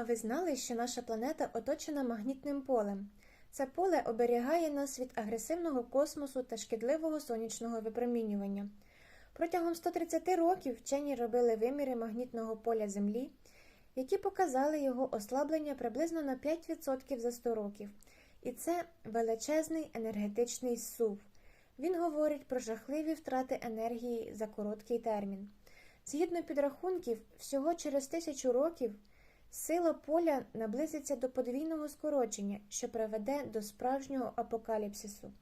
А ви знали, що наша планета оточена магнітним полем? Це поле оберігає нас від агресивного космосу та шкідливого сонячного випромінювання. Протягом 130 років вчені робили виміри магнітного поля Землі, які показали його ослаблення приблизно на 5% за 100 років. І це величезний енергетичний сув. Він говорить про жахливі втрати енергії за короткий термін. Згідно підрахунків, всього через тисячу років сила поля наблизиться до подвійного скорочення, що приведе до справжнього апокаліпсису.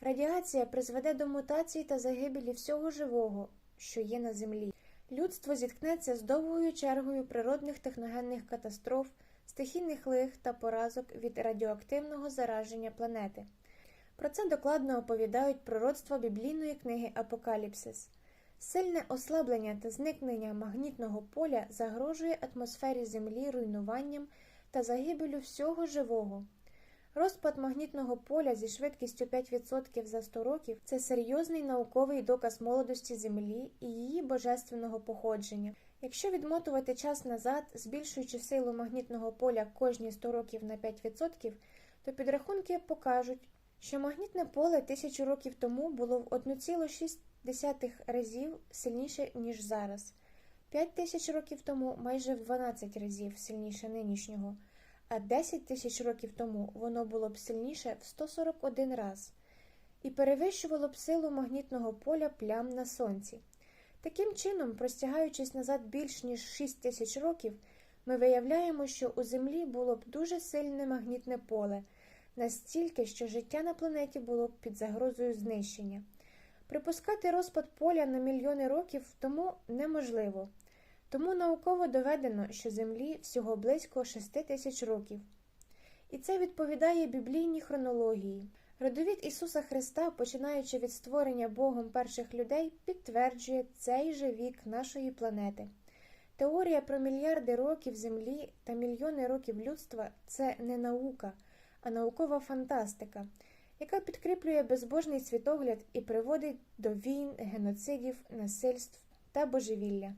Радіація призведе до мутацій та загибелі всього живого, що є на землі. Людство зіткнеться з довгою чергою природних техногенних катастроф, стихійних лих та поразок від радіоактивного зараження планети. Про це докладно оповідають пророцтва біблійної книги Апокаліпсис. Сильне ослаблення та зникнення магнітного поля загрожує атмосфері Землі руйнуванням та загибелю всього живого. Розпад магнітного поля зі швидкістю 5% за 100 років це серйозний науковий доказ молодості Землі і її божественного походження. Якщо відмотувати час назад, збільшуючи силу магнітного поля кожні 100 років на 5%, то підрахунки покажуть, що магнітне поле тисячу років тому було в 1,6 разів сильніше, ніж зараз, 5 тисяч років тому майже в 12 разів сильніше нинішнього, а 10 тисяч років тому воно було б сильніше в 141 раз і перевищувало б силу магнітного поля плям на сонці. Таким чином, простягаючись назад більш ніж 6 тисяч років, ми виявляємо, що у Землі було б дуже сильне магнітне поле, настільки, що життя на планеті було б під загрозою знищення. Припускати розпад поля на мільйони років тому неможливо, тому науково доведено, що Землі всього близько 6 тисяч років. І це відповідає біблійній хронології. Родовід Ісуса Христа, починаючи від створення Богом перших людей, підтверджує цей же вік нашої планети. Теорія про мільярди років Землі та мільйони років людства це не наука, а наукова фантастика, яка підкріплює безбожний світогляд і приводить до війн, геноцидів, насильств та божевілля.